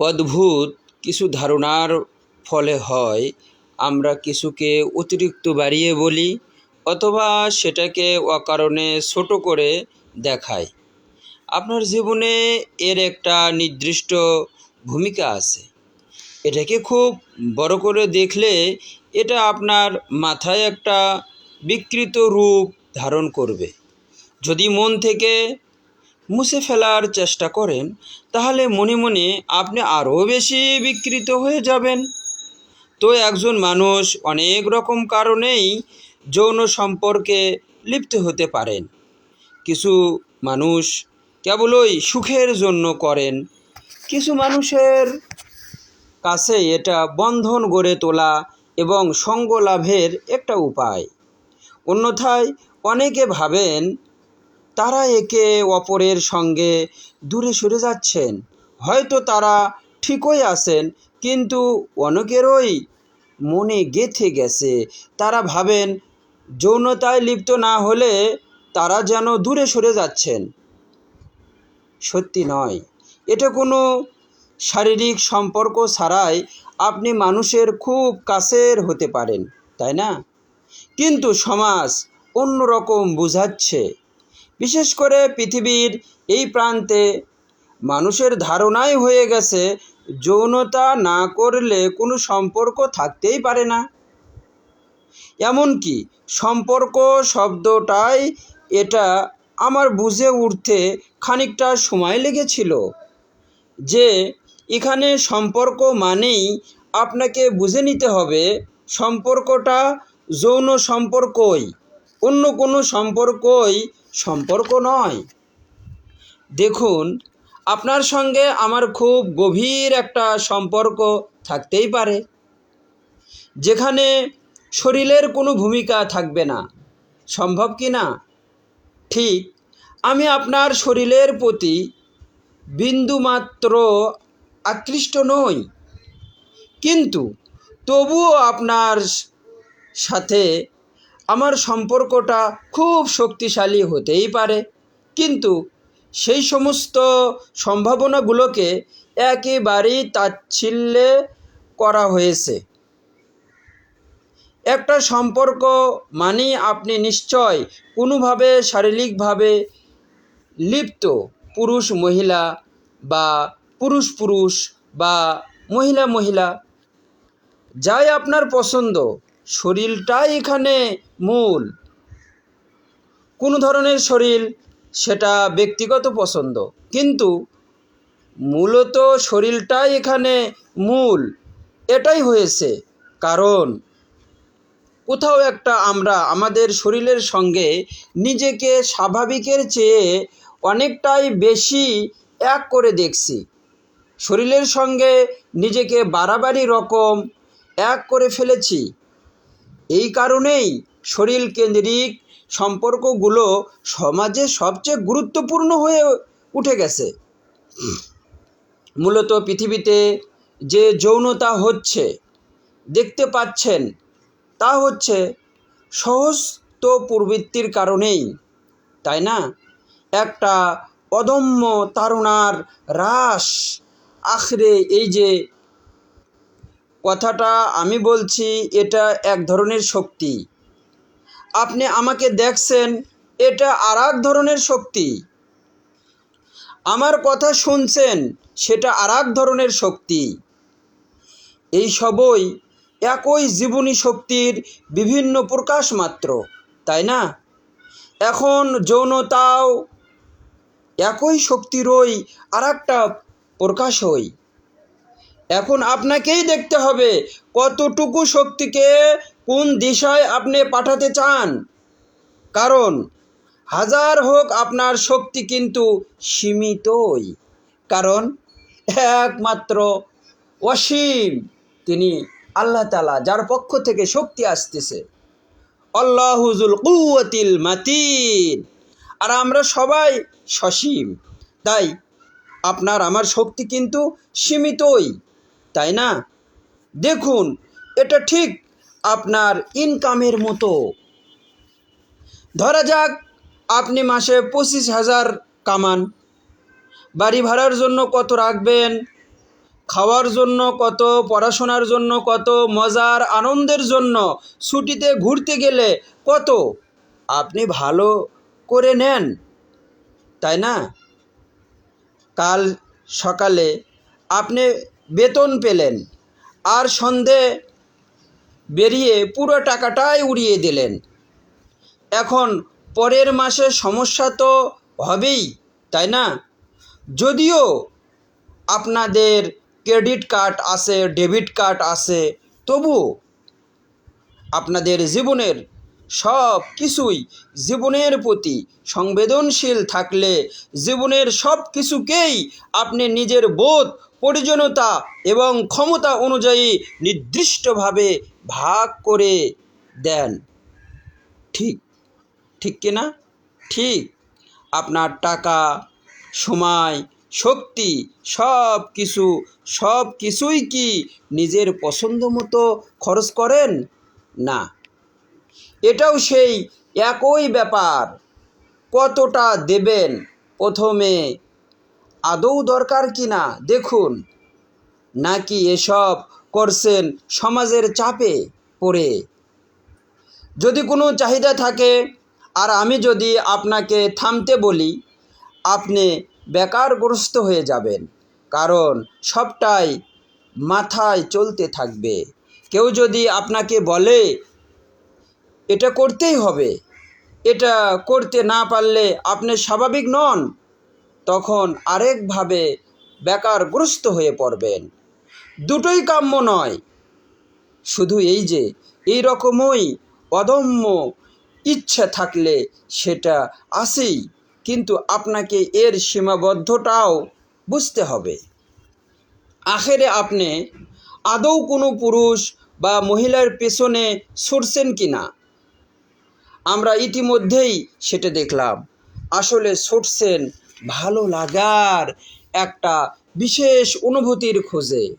অদ্ভুত কিছু ধারণার ফলে হয়। আমরা কিছুকে অতিরিক্ত বাড়িয়ে বলি অথবা সেটাকে অকারণে ছোট করে দেখাই। আপনার জীবনে এর একটা নির্দিষ্ট ভূমিকা আছে। এটাকে খুব বড় করে দেখলে এটা আপনার মাথায় একটা বিকৃত রূপ ধারণ করবে। যদি মন থেকে মুছে ফেলার চেষ্টা করেন, তাহলে মনে মনে আপনি আরও বেশি বিকৃত হয়ে যাবেন। তো একজন মানুষ অনেক রকম কারণেই যৌন সম্পর্কে লিপ্ত হতে পারেন। কিছু মানুষ কেবলই সুখের জন্য করেন, কিছু মানুষের কাছে এটা বন্ধন গড়ে তোলা এবং সঙ্গ লাভের একটা উপায়। অন্যথায় অনেকে ভাবেন তারা একে অপরের সঙ্গে দূরে সরে যাচ্ছেন। হয়তো তারা ঠিকই আছেন, কিন্তু অনেকেরই মনে গেঁথে গেছে। তারা ভাবেন, যৌনতায় লিপ্ত না হলে তারা যেন দূরে সরে যাচ্ছেন। সত্যি নয়। এটা কোনো শারীরিক সম্পর্ক ছাড়াই আপনি মানুষের খুব কাছের হতে পারেন, তাই না? কিন্তু সমাজ অন্যরকম বুঝাচ্ছে। বিশেষ করে পৃথিবীর এই প্রান্তে মানুষের ধারণাই হয়ে গেছে, যৌনতা না করলে কোনো সম্পর্ক থাকতেই পারে না। এমনকি সম্পর্ক শব্দটাই এটা আমার বুঝে উঠতে খানিকটা সময় লেগেছিল যে এখানে সম্পর্ক মানেই আপনাকে বুঝে নিতে হবে সম্পর্কটা যৌন সম্পর্কই, অন্য কোনো সম্পর্কই সম্পর্ক নয়। দেখুন, আপনার সঙ্গে আমার খুব গভীর একটা সম্পর্ক থাকতেই পারে, যেখানে শরীরের কোনো ভূমিকা থাকবে না। সম্ভব কি না? ঠিক, আমি আপনার শরীরের প্রতি বিন্দুমাত্র আকৃষ্ট নই, কিন্তু তবুও আপনার সাথে আমার সম্পর্কটা খুব শক্তিশালী হতেই পারে। কিন্তু সেই সমস্ত সম্ভাবনাগুলোকে একেবারেই তাচ্ছিল্যে করা হয়েছে। একটা সম্পর্ক মানেই আপনি নিশ্চয় কোনোভাবে শারীরিকভাবে লিপ্ত পুরুষ, মহিলা বা পুরুষ পুরুষ বা মহিলা মহিলা যাই আপনার পছন্দ শরীরটাই এখানে মূল। কোনো ধরনের শরীর? সেটা ব্যক্তিগত পছন্দ। কিন্তু মূলত শরীরটাই এখানে মূল। এটাই হয়েছে। কারণ কোথাও একটা আমরা আমাদের শরীরের সঙ্গে নিজেকে স্বাভাবিকের চেয়ে অনেকটাই বেশি এক করে দেখছি। শরীরের সঙ্গে নিজেকে বাড়াবাড়ি রকম এক করে ফেলেছি। এই কারণেই শরীর কেন্দ্রিক সম্পর্কগুলো সমাজে সবচেয়ে গুরুত্বপূর্ণ হয়ে উঠে গেছে। মূলত পৃথিবীতে যে যৌনতা হচ্ছে, দেখতে পাচ্ছেন, তা হচ্ছে সহস্ত প্রবৃত্তির কারণেই, তাই না? একটা অদম্য তারুণার হ্রাস আখরে এই যে কথাটা আমি বলছি, এটা এক ধরনের শক্তি। আপনি আমাকে দেখছেন, এটা আর এক ধরনের শক্তি। আমার কথা শুনছেন, সেটা আর এক ধরনের শক্তি। এই সবই একই জীবনী শক্তির বিভিন্ন প্রকাশ মাত্র, তাই না? এখন যৌনতাও একই শক্তিরই আর একটা প্রকাশই এখন আপনাকেই দেখতে হবে কতটুকু শক্তিকে কোন দিশায় আপনি পাঠাতে চান। কারণ হাজার হোক আপনার শক্তি কিন্তু সীমিতই। কারণ একমাত্র অসীম তিনি আল্লাহ তালা যার পক্ষ থেকে শক্তি আসতেছে। আল্লাহুজুল কুয়াতিল মাতিন। আর আমরা সবাই সসীম। তাই আপনার, আমার শক্তি কিন্তু সীমিতই। তাই না? দেখুন, এটা ঠিক আপনার ইনকামের মতো। ধরা যাক, আপনি মাসে পঁচিশ হাজার কামান। বাড়ি ভাড়ার জন্য কত রাখবেন? খাওয়ার জন্য কত? পড়াশোনার জন্য কত? মজার আনন্দের জন্য ছুটিতে ঘুরতে গেলে কত? আপনি ভালো করে নেন, তাই না? কাল সকালে আপনি বেতন পেলেন আর সন্ধে বেরিয়ে পুরো টাকাটাই উড়িয়ে দিলেন। এখন পরের মাসে সমস্যা তো হবেই, তাই না? যদিও আপনাদের ক্রেডিট কার্ড আছে, ডেবিট কার্ড আছে, তবুও আপনাদের জীবনের সব কিছুই জীবনের প্রতি সংবেদনশীল থাকলে জীবনের সব কিছুকেই আপনি নিজের বোধ প্রয়োজনীয়তা এবং ক্ষমতা অনুযায়ী নির্দিষ্টভাবে ভাগ করে দেন। ঠিক ঠিক কিনা? ঠিক। আপনার টাকা, সময়, শক্তি সব কিছু সব কিছুই কি নিজের পছন্দ মতো খরচ করেন? না। এটাও সেই একই ব্যাপার। কতটা দেবেন প্রথমে আদৌ দরকার কি না? দেখুন। নাকি এসব করছেন সমাজের চাপে পড়ে? যদি কোনো চাহিদা থাকে, আর আমি যদি আপনাকে থামতে বলি, আপনি বেকারগ্রস্ত হয়ে যাবেন, কারণ সবটাই মাথায় চলতে থাকবে। কেউ যদি আপনাকে বলে, এটা করতেই হবে, এটা করতে না পারলে আপনি স্বাভাবিক নন। তখন আরেকভাবে বেকারগ্রস্ত হয়ে পড়বেন। দুটোই কাম্য নয়। শুধু এই যে, এই রকমই অদম্য ইচ্ছা থাকলে সেটা আসেই কিন্তু আপনাকে এর সীমাবদ্ধটাও বুঝতে হবে। আখেরে আপনি আদৌ কোনো পুরুষ বা মহিলার পেছনে ছুটছেন কি না আমরা ইতিমধ্যেই সেটা দেখলাম। আসলে ছুটছেন ভালো লাগার একটা বিশেষ অনুভূতির খোঁজে।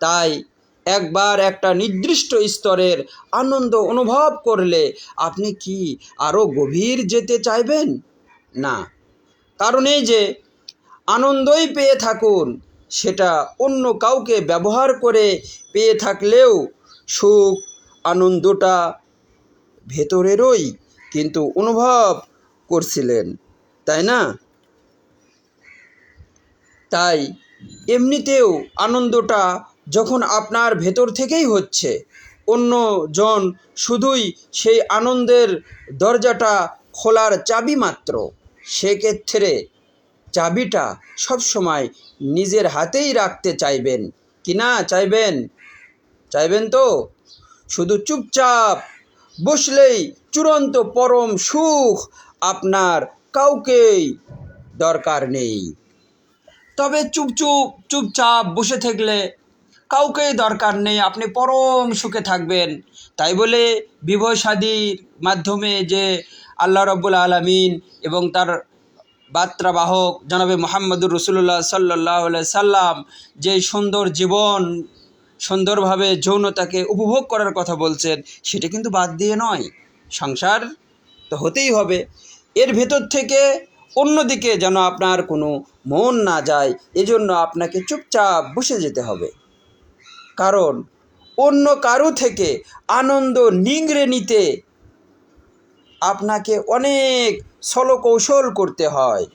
তাই একবার একটা নির্দিষ্ট স্তরের আনন্দ অনুভব করলে আপনি কি আরও গভীর যেতে চাইবেন? না। কারণ এই যে আনন্দই পেয়ে থাকুন, সেটা অন্য কাউকে ব্যবহার করে পেয়ে থাকলেও সুখ আনন্দটা ভেতরেরই কিন্তু অনুভব করছিলেন, তাই না? তাই এমনিতেও আনন্দটা যখন আপনার ভেতর থেকেই হচ্ছে। অন্যজন শুধুই সেই আনন্দের দরজাটা খোলার চাবি মাত্র। সেক্ষেত্রে চাবিটা সবসময় নিজের হাতেই রাখতে চাইবেন। কি না চাইবেন? চাইবেন তো? শুধু চুপচাপ বসলেই চূড়ান্ত পরম সুখ আপনার কাউকেই দরকার নেই। তবে চুপচুপ চুপচাপ বসে থাকলে কাউকেই দরকার নেই, আপনি পরম সুখে থাকবেন। তাই বলে বিবাহ শাদীর মাধ্যমে যে আল্লাহ রব্বুল আলমিন এবং তার বার্তাবাহক জনাবে মোহাম্মদুর রসুল্লাহ সাল্লাহ সাল্লাম যে সুন্দর জীবন, সুন্দরভাবে যৌনতাকে উপভোগ করার কথা বলছেন, সেটা কিন্তু বাদ দিয়ে নয়। সংসার তো হতেই হবে। এর ভেতর থেকে অন্যদিকে যেন আপনার কোনো মন না যায়, এজন্য আপনাকে চুপচাপ বসে যেতে হবে। কারণ অন্য কারও থেকে আনন্দ নিংড়ে নিতে আপনাকে অনেক কৌশল করতে হয়।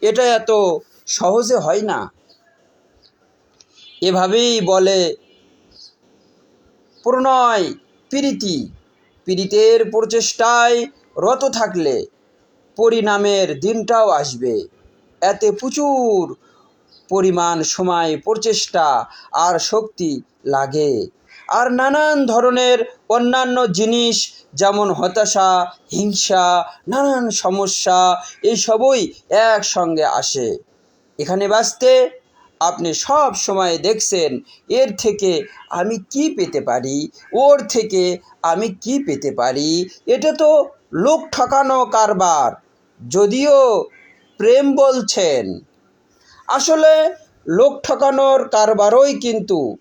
এটা এত সহজে হয় না। এভাবেই বলে, প্রণয়, প্রীতি। পীড়িতের প্রচেষ্টায় রত থাকলে পরিণামের দিনটাও আসবে। এতে প্রচুর পরিমাণ সময়, প্রচেষ্টা আর শক্তি লাগে। আর নানান ধরনের অন্যান্য জিনিস যেমন হতাশা, হিংসা, নানান সমস্যা এইসবই একসঙ্গে আসে। এখানে বাঁচতে আপনি সব সময় দেখছেন, এর থেকে আমি কি পেতে পারি, ওর থেকে আমি কি পেতে পারি, এটা তো লোক ঠকানো কারবার। যদিও প্রেম বলছেন, আসলে লোক ঠকানোর কারবারই কিন্তু।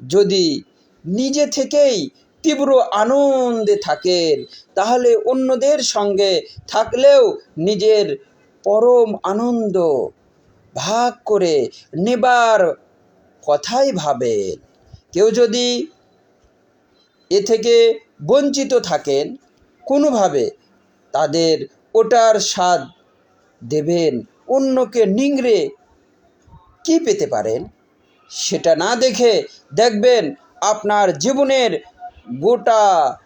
যদি নিজে থেকেই তীব্র আনন্দে থাকেন, তাহলে অন্যদের সঙ্গে থাকলেও নিজের পরম আনন্দ ভাগ করে নেবার কথাই ভাবেন। কেউ যদি এ থেকে বঞ্চিত থাকেন, কোনোভাবে তাদের ওটার স্বাদ দেবেন অন্যকে নিংড়ে কি পেতে পারেন? সেটা না দেখে দেখবেন আপনার জীবনের গোটা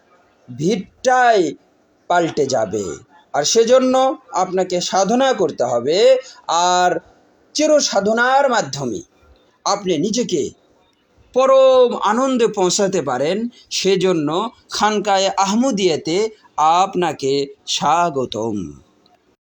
ভিতটাই পাল্টে যাবে। আর সেজন্য আপনাকে সাধনা করতে হবে, আর চির সাধনার মাধ্যমে। আপনি নিজেকে পরম আনন্দে পৌঁছাতে পারেন সেজন্য খানকায় আহমদিয়াতে আপনাকে স্বাগতম।